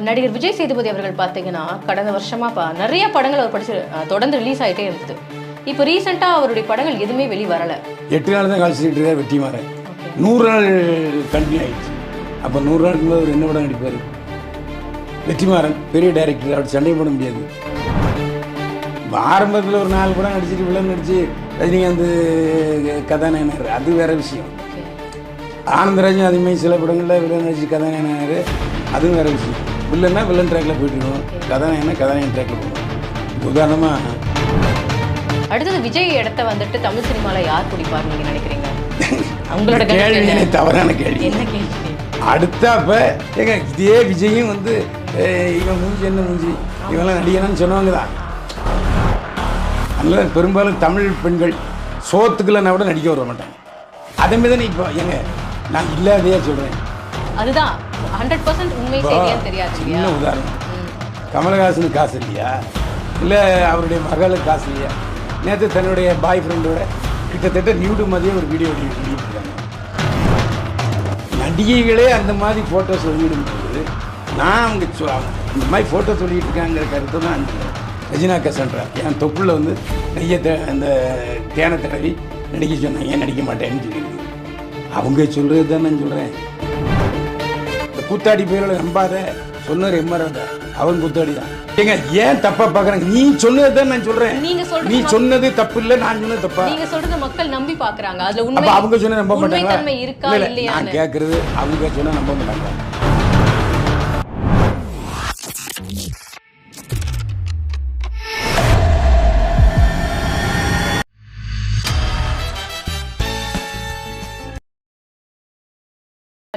நடிகர் விஜய் சேதுபதி அவர்கள் பார்த்தீங்கன்னா கடந்த வருஷமா பா நிறைய படங்கள் அவர் படிச்சு தொடர்ந்து ரிலீஸ் ஆயிட்டே இருந்தது. இப்போ ரீசெண்டா அவருடைய படங்கள் எதுவுமே வெளி வரல. எட்டு நாள் தான் கழிச்சிட்டு இருக்கார் வெற்றி மாறன். நூறு நாள் கண்டினியூ ஆயிடுச்சு. அப்போ நூறு மேலே அவர் என்ன படம் நடிப்பார்? வெற்றிமாறன் பெரிய டைரக்டர் அப்படி சண்டை போட முடியாது. ஆரம்பத்தில் ஒரு நாலு படம் நடிச்சிட்டு வில்லன் நடிச்சு ரஜினிகாந்த் கதாநாயகர் அது வேற விஷயம். ஆனந்தராஜன் அதுமாதிரி சில படங்களில் வில்லன் நடிச்சு கதாநாயகனார். அதுவும் வேற விஷயம். வில்லன்னா வில்லன் ட்ராக்ல போயிட்டு இருக்கோம் கதாநாயகனா கதாநாயகன் ட்ராக்ல போகணும். உதாரணமாக அடுத்தது விஜய் இடத்த வந்துட்டு தமிழ் சினிமால யார் பிடிப்பார் நீங்க நினைக்கிறீங்க? கருத்து கேள்வி? தவறான கேள்வி. என்ன கேள்வி? அடுத்தாப்ப ஏங்க இதே விஜயும் வந்து இவன் மூஞ்சி என்ன மூஞ்சி? இவெல்லாம் நடிகனான்னு சொன்னவங்க தான். அதனால பெரும்பாலும் தமிழ் பெண்கள் சோத்துக்குள்ளனா கூட நடிக்க வர மாட்டாங்க. அதே மாதிரி இப்போ ஏங்க நான் இல்லாதையே சொல்கிறேன் அதுதான். ஹண்ட்ரட் பர்சன்ட் உண்மை தெரியாது இல்லையா? சின்ன உதாரணம். கமலஹாசனுக்கு காசு இல்லையா? இல்லை அவருடைய மகளுக்கு காசு இல்லையா? நேற்று தன்னுடைய பாய் ஃப்ரெண்டோட கிட்டத்தட்ட நியூடு மாதிரியே ஒரு வீடியோ வெளியிட்டிருக்காங்க நடிகைகளே அந்த மாதிரி ஃபோட்டோஸ் வெளியிடும்போது நான் அவங்க இந்த மாதிரி ஃபோட்டோஸ் வெளியிட்டிருக்காங்கிற கருத்தை தான் அந்த ரஜினா கசன்றா என் தொப்புள்ள வந்து நெய்ய அந்த தேனை தடவி நடிக்க சொன்னாங்க. ஏன் நடிக்க மாட்டேன்னு சொல்லி அவங்க சொல்கிறது தான் நான் சொல்கிறேன் கூத்தாடி பேரோட நம்பாத சொன்னார் எம்ஆர் அவன் கூத்தாடி தான் ஏங்க ஏன் தப்பா பார்க்குறாங்க நீ சொன்னது தான் நான் சொல்கிறேன் நீங்க சொல்றது நீ சொன்னது தப்பு இல்லை நான் சொன்னது தப்பா? நீங்க சொல்றத மக்கள் நம்பி பாக்குறாங்க. அதுல உண்மை அவங்க சொன்ன நம்ப இல்ல, நான் கேட்கறது அவங்க சொன்னா நம்ப மாட்டாங்க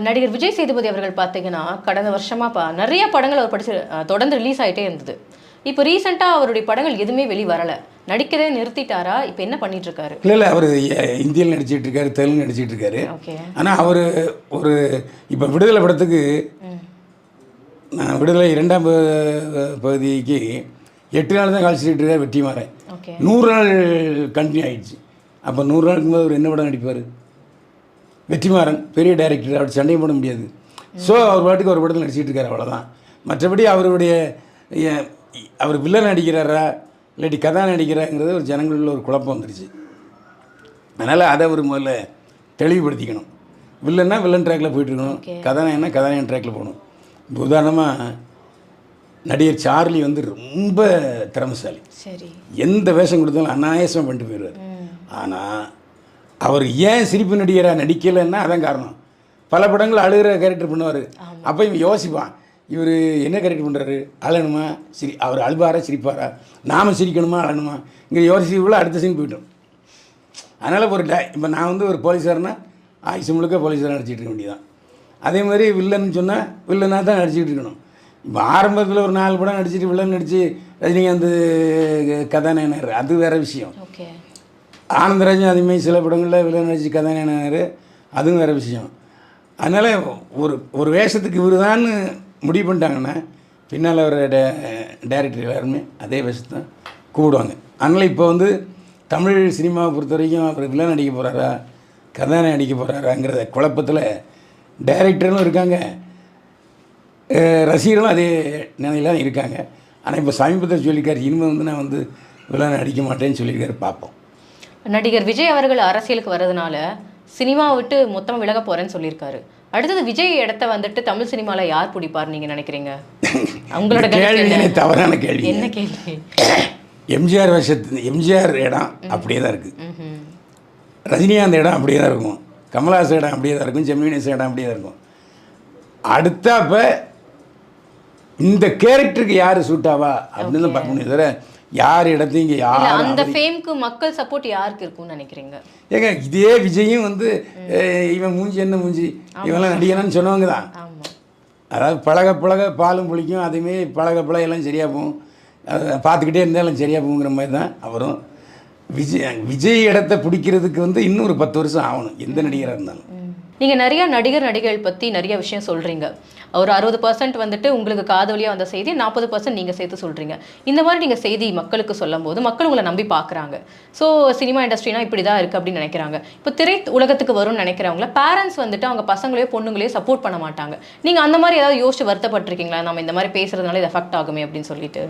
நடிகர் விஜய் சேதுபதி அவர்கள் பார்த்தீங்கன்னா கடந்த வருஷமா பா நிறைய படங்கள் அவர் படிச்சு தொடர்ந்து ரிலீஸ் ஆயிட்டே இருந்தது. இப்போ ரீசெண்டா அவருடைய படங்கள் எதுவுமே வெளி வரல நடிக்கவே நிறுத்திட்டாரா? இப்போ என்ன பண்ணிட்டு இருக்காரு இல்லை இல்லை அவர் இந்தியில் நடிச்சிட்டு இருக்காரு தெலுங்கு நடிச்சிட்டு இருக்காரு ஆனால் அவர் ஒரு இப்போ விடுதலை படத்துக்கு நான் விடுதலை இரண்டாம் பகுதிக்கு எட்டு நாள் தான் கழிச்சிட்டு இருக்கார் வெற்றி மாறேன் ஓகே. நூறு நாள் கண்டினியூ ஆயிடுச்சு. அப்போ நூறு நாளுக்கு மேலே அவர் என்ன படம் நடிப்பார்? வெற்றிமாறன் பெரிய டைரக்டர் அப்படி சண்டையும் போட முடியாது. ஸோ அவர் பாட்டுக்கு ஒரு படத்தில் நடிச்சிட்டு இருக்காரு அவ்வளோதான் மற்றபடி அவருடைய அவர் வில்லன் நடிக்கிறாரா இல்லாட்டி கதா நடிக்கிறாங்கிறது ஒரு ஜனங்களில் ஒரு குழப்பம் வந்துடுச்சு அதனால் அதை ஒரு முதல்ல தெளிவுபடுத்திக்கணும். வில்லன்னா வில்லன் ட்ராக்ல போயிட்டு இருக்கணும். கதாநாயகனா கதாநாயகன் ட்ராக்ல போகணும். இப்போ உதாரணமாக நடிகர் சார்லி வந்து ரொம்ப திறமைசாலி. சரி. எந்த வேஷம் கொடுத்தாலும் அனாயாசமாக பண்ணிட்டு போயிடுவார். ஆனால் அவர் ஏன் சிரிப்பு நடிகராக நடிக்கலைன்னா அதான் காரணம். பல படங்கள் அழுகிற கேரக்டர் பண்ணுவார். அப்போ இவன் யோசிப்பான் இவர் என்ன கேரக்டர் பண்ணுறாரு அழணுமா? சிரி அவர் அழுவாரா சிரிப்பாரா? நாம் சிரிக்கணுமா அழணுமா? இங்கே யோசிக்கக்குள்ள அடுத்த சீன் போயிட்டோம். அதனால் ஒரு டை இப்போ நான் வந்து ஒரு போலீஸார்னா ஆயுசு முழுக்க போலீஸாக நடிச்சிட்டு இருக்க வேண்டியதான் அதே மாதிரி வில்லன் சொன்னால் வில்லனாக தான் நடிச்சிட்டு இருக்கணும். இப்போ ஆரம்பத்தில் ஒரு நாலு படம் நடிச்சிட்டு வில்லன் நடித்து ரஜினிகாந்த் கதாநாயகர் அது வேற விஷயம். ஓகே. ஆனந்தராஜன் அதுமாரி சில படங்களில் வில்லன் நடிச்சு கதாநாயகர் அதுவும் வேற விஷயம். அதனால் ஒரு ஒரு வேஷத்துக்கு இவர் தான் முடிவு பண்ணிட்டாங்கன்னா பின்னால் வர டே டேரக்டர் எல்லாருமே அதே வேஷத்தை கூப்பிடுவாங்க. அதனால் இப்போ வந்து தமிழ் சினிமாவை பொறுத்த வரைக்கும் அவர் வில்லன் நடிக்க போகிறாரா கதாநாயகன் நடிக்க போகிறாராங்கிறத குழப்பத்தில் டைரக்டரும் இருக்காங்க. ரசிகர்களும் அதே நிலையில் தான் இருக்காங்க. ஆனால் இப்போ சமீபத்தில் சொல்லியிருக்காரு இனிமேல் வந்து நான் வந்து வில்லன் நடிக்க மாட்டேன்னு சொல்லியிருக்காரு பார்ப்போம் நடிகர் விஜய் அவர்கள் அரசியலுக்கு வர்றதுனால சினிமா விட்டு மொத்தமா விலக போறேன்னு சொல்லியிருக்காரு. அடுத்தது விஜய் இடத்த வந்துட்டு தமிழ் சினிமால யார் பிடிப்பார் நீங்க நினைக்கிறீங்க? கருத்து கேள்வி? தவறான கேள்வி. என்ன கேள்வி? எம்ஜிஆர் வருஷத்து எம்ஜிஆர் இடம் அப்படியே தான் இருக்குது. ரஜினிகாந்த் இடம் அப்படியே தான் இருக்கும். கமல்ஹாசன் இடம் அப்படியே தான் இருக்கும். ஜெமினிஸ் இடம் அப்படியே தான் இருக்கும். அடுத்தாப்ப இந்த கேரக்டருக்கு யார் சூட் ஆவா? அப்படின்னு பார்க்க முடியும் தவிர யார் இடத்தையும் இங்கே யார் அந்த ஃபேம்க்கு மக்கள் சப்போர்ட் யாருக்கு இருக்கும்னு நினைக்கிறீங்க? ஏங்க இதே விஜயும் வந்து இவன் மூஞ்சி என்ன மூஞ்சி? இவெல்லாம் நடிகனான்னு சொன்னவங்க தான். அதாவது பழக பழக பாலும் புளிக்கும் அதுமாரி பழக பழக எல்லாம் சரியாக போகும். பார்த்துக்கிட்டே இருந்தாலும் சரியாக போகுங்கிற மாதிரி தான் அவரும். விஜய் விஜய் இடத்த பிடிக்கிறதுக்கு வந்து இன்னும் ஒரு பத்து வருஷம் ஆகணும் எந்த நடிகராக இருந்தாலும். நீங்க நிறைய நடிகர் நடிகைகள் பத்தி நிறைய விஷயம் சொல்றீங்க. ஒரு அறுபது பர்சன்ட் வந்துட்டு உங்களுக்கு காது வழியா வந்த செய்தி நாற்பது பர்சன்ட் நீங்கள் சேர்த்து சொல்றீங்க. இந்த மாதிரி நீங்கள் செய்தி மக்களுக்கு சொல்லும் போது மக்கள் உங்களை நம்பி பார்க்குறாங்க. ஸோ சினிமா இண்டஸ்ட்ரினா இப்படி தான் இருக்குது அப்படின்னு நினைக்கிறாங்க. இப்போ திரை உலகத்துக்கு வரும்னு நினைக்கிறவங்கள பேரண்ட்ஸ் வந்துட்டு அவங்க பசங்களையோ பொண்ணுங்களையோ சப்போர்ட் பண்ண மாட்டாங்க. நீங்கள் அந்த மாதிரி ஏதாவது யோசிச்சு வருத்தப்பட்டிருக்கீங்களா? நம்ம இந்த மாதிரி பேசுறதுனால இது எஃபெக்ட் ஆகுமே அப்படின்னு சொல்லிட்டு.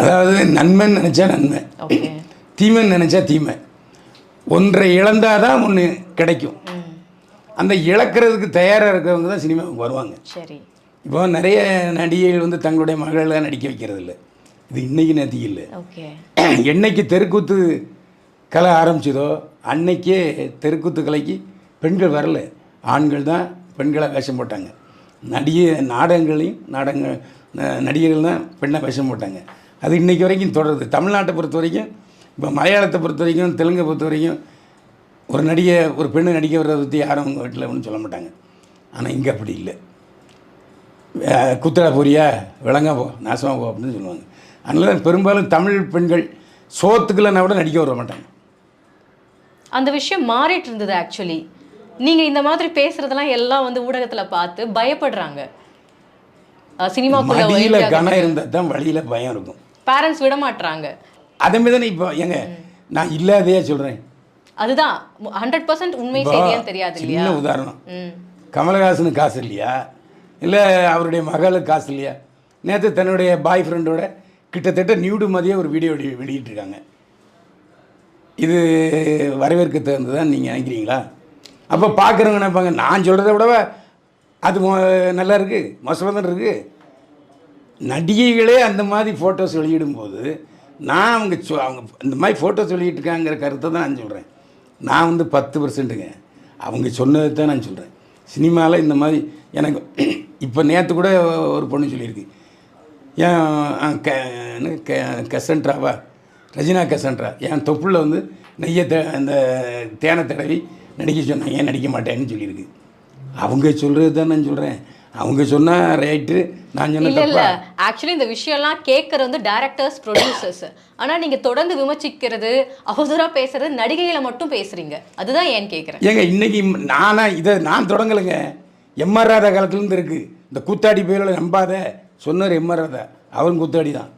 அதாவது நன்மைன்னு நினச்சா நன்மை. ஓகே தீமைன்னு நினச்சா தீமை. ஒன்றை இழந்தாதான் ஒன்று கிடைக்கும். அந்த இழக்கிறதுக்கு தயாராக இருக்கிறவங்க தான் சினிமாவுக்கு வருவாங்க. சரி. இப்போ நிறைய நடிகைகள் வந்து தங்களுடைய மகளை நடிக்க வைக்கிறது இல்லை. இது இன்னைக்கு நேற்றுக்கு இல்லை. ஓகே. என்னைக்கு தெருக்கூத்து கலை ஆரம்பிச்சதோ அன்னைக்கே தெருக்கூத்து கலைக்கு பெண்கள் வரல. ஆண்கள் தான் பெண்களை வேஷம் போட்டாங்க. நடிகை நாடகங்களையும் நாடக ந- நடிகர்கள் தான் பெண்ணை வேஷம் போட்டாங்க. அது இன்னைக்கு வரைக்கும் தொடருது. தமிழ்நாட்டை பொறுத்த வரைக்கும் இப்போ மலையாளத்தை பொறுத்த வரைக்கும் தெலுங்கை பொறுத்த வரைக்கும் ஒரு நடிகை ஒரு பெண்ணு நடிக்க வர்றதை பற்றி யாரும் உங்கள் வீட்டில் ஒன்றும் சொல்ல மாட்டாங்க. ஆனால் இங்கே அப்படி இல்லை. குத்தடை போறியா? விளங்க போ நாசமாக போ அப்படின்னு சொல்லுவாங்க. அதனால பெரும்பாலும் தமிழ் பெண்கள் சோத்துக்குள்ளனா கூட நடிக்க வர மாட்டாங்க. அந்த விஷயம் மாறிட்டு இருந்தது ஆக்சுவலி நீங்க இந்த மாதிரி பேசுறதெல்லாம் எல்லாம் வந்து ஊடகத்துல பார்த்து பயப்படுறாங்க. சினிமாக்குள்ள மடியில் கனம் இருந்தால் தான் வழியில் பயம் இருக்கும். பேரண்ட்ஸ் விட மாட்றாங்க. அதே மாதிரி தானே இப்போ ஏங்க நான் இல்லாதையே சொல்கிறேன் அதுதான். ஹண்ட்ரட் பர்சன்ட் உண்மை செய்தியான்னு தெரியாது இல்லையா? உதாரணம். கமலஹாசனுக்கு காசு இல்லையா? இல்லை அவருடைய மகளுக்கு காசு இல்லையா? நேற்று தன்னுடைய பாய் ஃப்ரெண்டோட கிட்டத்தட்ட நியூடு மாதிரியே ஒரு வீடியோ வெளி வெளியிட்டிருக்காங்க. இது வரவேற்க தகுந்ததான் நீங்கள் நினைக்கிறீங்களா? அப்போ பார்க்குறவங்க நினைப்பாங்க நான் சொல்கிறத விடவா அது நல்லா இருக்குது மோசமாக தான் இருக்குது நடிகைகளே அந்த மாதிரி ஃபோட்டோஸ் வெளியிடும்போது நான் அவங்க சொ அவங்க இந்த மாதிரி ஃபோட்டோஸ் வெளியிட்டிருக்காங்கிற கருத்தை தான் நான் சொல்கிறேன் நான் வந்து பத்து பர்சன்ட்டுங்க அவங்க சொன்னதை தான் நான் சொல்கிறேன் சினிமாவில் இந்த மாதிரி எனக்கு இப்போ நேற்று கூட ஒரு பொண்ணு சொல்லியிருக்கு. ஏன் க என்ன, க கசன்ட்ராவா? ரஜினா கசன்ட்ரா. என் தொப்புளில் வந்து நெய்யை த அந்த தேனை தடவி நடிக்க சொன்னாங்க. ஏன் நடிக்க மாட்டேன்னு சொல்லியிருக்கு. அவங்க சொல்கிறது தான் நான் சொல்கிறேன் அவங்க சொன்னால் ரைட்டு நான் சொன்ன இல்ல ஆக்சுவலி இந்த விஷயம்லாம் கேட்கறது வந்து டேரக்டர்ஸ் ப்ரொடியூசர்ஸ் ஆனா நீங்க தொடர்ந்து விமர்சிக்கிறது அவதூறா பேசுறது நடிகைகளை மட்டும் பேசுறீங்க. அதுதான் ஏன் கேக்குறேன்? ஏங்க இன்னைக்கு நானா இதை நான் தொடங்கலைங்க. எம்ஆர் ராதா காலத்துலேருந்து இருக்குது இந்த கூத்தாடி பேரோட நம்பாத சொன்னார் எம்ஆர் ராதா. அவரும் கூத்தாடி தான்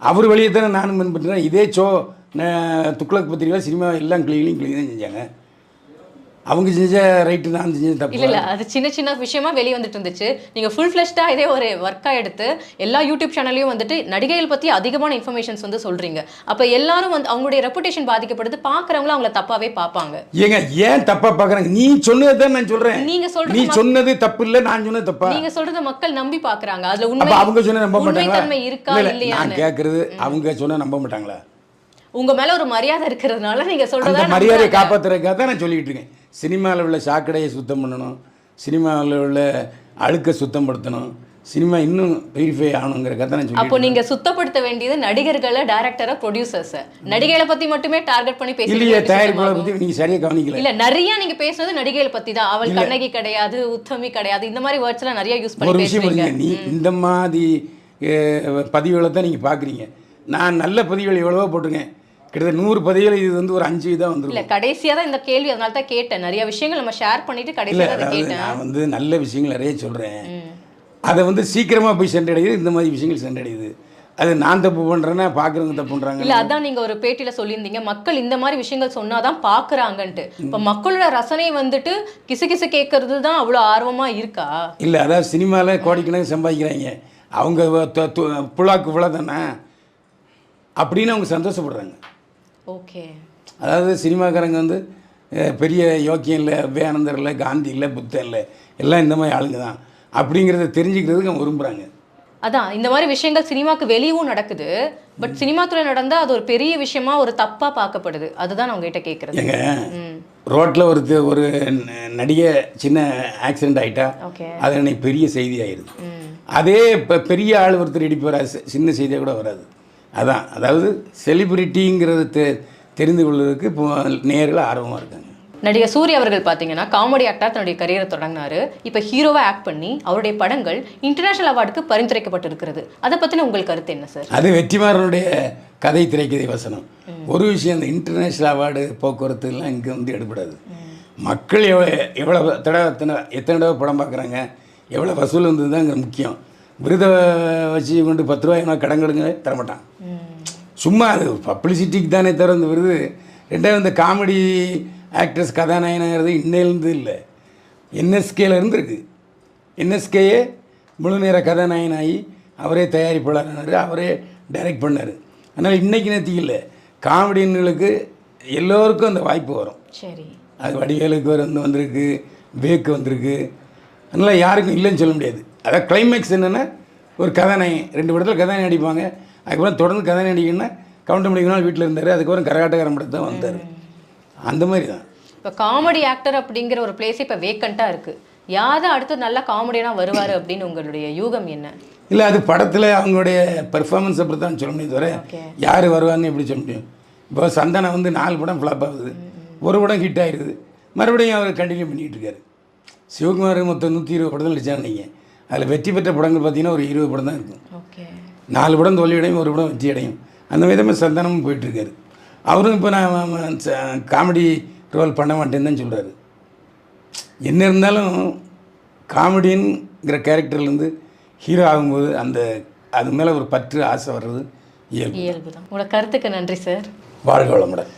அவர் வழியை தானே நானும் பின்பற்றுறேன் இதே சோ துக்ளக் பத்திரிகையில் சினிமா எல்லாம் கிளீனிங் கிளீன் தான் செஞ்சாங்க. அவங்க செஞ்ச ரைட்டு நான் செஞ்ச தப்பு. இல்ல இல்ல அது சின்ன சின்ன விஷயமா வெளிய வந்துட்டு இருந்துச்சு. நீங்க ஃபுல் ஃபிளஷ்டா இதே ஒரு ஒர்க்கா எடுத்து எல்லா யூடியூப் சேனல்லையும் வந்துட்டு நடிகைகள் பத்தி அதிகமான இன்ஃபர்மேஷன்ஸ் வந்து சொல்றீங்க. அப்ப எல்லாரும் வந்து அவங்களுடைய ரெப்புடேஷன் பாதிக்கப்படுது பாக்குறவங்களும் அவங்கள தப்பாவே பார்ப்பாங்க ஏங்க ஏன் தப்பா பார்க்குறாங்க நீ சொன்னது தான் நான் சொல்கிறேன் நீங்க சொல்றது நீ சொன்னது தப்பு இல்லை நான் சொன்னது தப்பா? நீங்க சொல்றத மக்கள் நம்பி பாக்குறாங்க. அதுல உண்மை அவங்க சொன்ன நம்ப உண்மைத்தன்மை இருக்கா இல்ல, இல்ல, இல்லையான்னு. நான் கேட்குறது அவங்க சொன்ன நம்ப மாட்டாங்களா? உங்க மேல ஒரு மரியாதை இருக்கிறதுனால நீங்க சொல்றதா மரியாதையை காப்பாற்றுறதுக்காக தான் நான் சொல்லிட்டு இருக்கேன். சினிமாவில் உள்ள சாக்கடையை சுத்தம் பண்ணணும் சினிமாவில் உள்ள அழுக்கை சுத்தப்படுத்தணும். சினிமா இன்னும் பியூரிஃபை ஆகணுங்கிறக்காக தான் நான் அப்போ நீங்க சுத்தப்படுத்த வேண்டியது நடிகர்களை டைரக்டரை ப்ரொடியூசர்ஸ் நடிகைகளை பத்தி மட்டுமே டார்கெட் பண்ணி இருக்கேன். இல்லையே பேசி தயாரிப்பாளர் பற்றி நீங்கள் சரியாக கவனிக்கல. இல்ல நிறைய நீங்க பேசுறது நடிகைகளை பத்தி தான். அவள் கண்ணகி கிடையாது உத்தமி கிடையாது இந்த மாதிரி வேர்ட்ஸ் எல்லாம் நிறைய யூஸ் ஒரு பண்ணி விஷயம் புரியுங்க நீ இந்த மாதிரி பதிவுகளை தான் நீங்கள் பார்க்குறீங்க. நான் நல்ல பதிவுகள் எவ்வளவோ போட்டிருக்கேன். கிட்டத்தட்ட நூறு பதிவுகள் இது வந்து ஒரு அஞ்சு தான் வந்துருக்கும். இல்ல கடைசியா தான் இந்த கேள்வி அதனால தான் கேட்டேன். நிறைய விஷயங்கள் நம்ம ஷேர் பண்ணிட்டு இல்லை கடைசியா தான் அதை அதாவது கேட்டேன். நான் வந்து நல்ல விஷயங்கள் நிறைய சொல்கிறேன் அதை வந்து சீக்கிரமாக போய் சென்றடையுது இந்த மாதிரி விஷயங்கள் சென்றடையுது. அது நான் தப்பு பண்ணுறேன்னா பார்க்குறவங்க தப்பு பண்ணுறாங்க இல்ல அதான் நீங்க ஒரு பேட்டியில சொல்லியிருந்தீங்க. மக்கள் இந்த மாதிரி விஷயங்கள் சொன்னாதான் பாக்குறாங்கன்ட்டு. இப்ப மக்களோட ரசனை வந்துட்டு கிசு கிசு கேட்கறது தான் அவ்வளவு ஆர்வமா இருக்கா? இல்லை அதாவது சினிமாவில் கோடிக்கணக்கு சம்பாதிக்கிறாங்க. அவங்க புழாக்கு இவ்வளோ தானே அப்படின்னு அவங்க சந்தோஷப்படுறாங்க. ஓகே. அதாவது சினிமாக்காரங்க வந்து பெரிய யோக்கியம் இல்லை விவேகானந்தர் இல்லை காந்தி இல்லை புத்தன் இல்லை எல்லாம் இந்த மாதிரி ஆளுங்க தான். அப்படிங்கிறத தெரிஞ்சுக்கிறதுக்கு அவங்க விரும்புகிறாங்க அதான் இந்த மாதிரி விஷயங்கள் சினிமாக்கு வெளியவும் நடக்குது. பட் சினிமா துறை நடந்தா அது ஒரு பெரிய விஷயமா ஒரு தப்பா பார்க்கப்படுது. அதுதான் நான் உங்ககிட்ட கேக்குறது. ஏங்க ரோட்டில் ஒரு ஒரு நடிகை சின்ன ஆக்சிடென்ட் ஆகிட்டா அது அன்னைக்கு பெரிய செய்தி ஆயிடுது அதே இப்போ பெரிய ஆள் ஒருத்தர் இடிப்பு வராது சின்ன செய்தியாக கூட வராது. அதான் அதாவது செலிபிரிட்டிங்கிறது தெ தெரிந்து கொள்வதற்கு இப்போ நேரில் ஆர்வமாக இருக்காங்க. நடிகர் சூர்யா அவர்கள் பார்த்தீங்கன்னா காமெடி ஆக்டர் தன்னுடைய கரியரை தொடங்கினாரு. இப்போ ஹீரோவா ஆக்ட் பண்ணி அவருடைய படங்கள் இன்டர்நேஷனல் அவார்டுக்கு பரிந்துரைக்கப்பட்டிருக்கிறது. அதை பத்தின உங்கள் கருத்து என்ன சார் அது வெற்றிமாறனுடைய கதை திரைக்கதை வசனம். ஒரு விஷயம் இந்த இன்டர்நேஷ்னல் அவார்டு போக்குவரத்து எல்லாம் இங்கே வந்து எடுபடாது. மக்கள் எவ்வளோ எவ்வளோ தடவை எத்தனை எத்தனை தடவை படம் பார்க்குறாங்க எவ்வளோ வசூல் வந்ததுதாங்கிற முக்கியம். விருதை வச்சு கொண்டு பத்து ரூபாய் கடன் கடுங்க தரமாட்டான். சும்மா அது பப்ளிசிட்டிக்கு தானே தவிர இந்த விருது. ரெண்டாவது இந்த காமெடி ஆக்ட்ரஸ் கதாநாயகங்கிறது இன்னையிலேருந்து இல்லை. என்எஸ்கேல இருந்து இருக்கு என்எஸ்கேயே முழு நேர கதாநாயகனாகி அவரே தயாரிப்பாளர் அவரே டைரக்ட் பண்ணார். அதனால் இன்னைக்கு நேற்றுக்கு இல்லை. காமெடியன்களுக்கு எல்லோருக்கும் அந்த வாய்ப்பு வரும். சரி. அது வடிவேலுக்கு வந்து வந்திருக்கு வேக்கு வந்திருக்கு. அதனால் யாருக்கும் இல்லைன்னு சொல்ல முடியாது. அதான் கிளைமேக்ஸ் என்னென்னா ஒரு கதாநாயகன் ரெண்டு படத்தில் கதாநாயகன் நடிப்பாங்க. அதுக்கப்புறம் தொடர்ந்து கதாநாயகன் நடிக்கணும்னா கவுண்டமணிக்கு நாள் வீட்டில் இருந்தார் அதுக்கப்புறம் கரகாட்டக்காரன் படத்தை தான் வந்தார். அந்த மாதிரி தான் இப்போ காமெடி ஆக்டர் அப்படிங்கிற ஒரு பிளேஸ் இப்போ வேக்கண்ட்டாக இருக்கு. யாரு அடுத்து நல்ல காமெடியனாக வருவார் அப்படின்னு உங்களுடைய யூகம் என்ன? இல்லை அது படத்தில் அவங்களுடைய பெர்ஃபார்மன்ஸ் அப்படி தான் சொல்ல முடியும் தவிர. யார் வருவான்னு எப்படி சொல்ல முடியும்? இப்போ சந்தனா வந்து நாலு படம் ஃப்ளாப் ஆகுது. ஒரு படம் ஹிட் ஆயிடுது மறுபடியும் அவர் கண்டினியூ பண்ணிகிட்டு இருக்காரு. சிவகுமார் மொத்தம் நூற்றி இருபது படத்தில் நடிச்சாங்க நீங்கள் அதில் வெற்றி பெற்ற படங்கள் பார்த்தீங்கன்னா ஒரு இருபது படம் தான் இருக்கும். ஓகே. நாலு படம் தோல்வி அடையும் ஒரு படம் வெற்றி அடையும் அந்த விதமாக சந்தானமும் போயிட்டுருக்காரு. அவரும் இப்போ நான் காமெடி ரோல் பண்ண மாட்டேன்னு தான் சொல்கிறாரு என்ன இருந்தாலும் காமெடியன்கிற கேரக்டர்லேருந்து ஹீரோ ஆகும்போது அந்த அது மேலே ஒரு பற்று ஆசை வர்றது இயல்பு. இயல்பு தான். உங்களோட கருத்துக்கு நன்றி சார் வாழ்க வளமுடன்.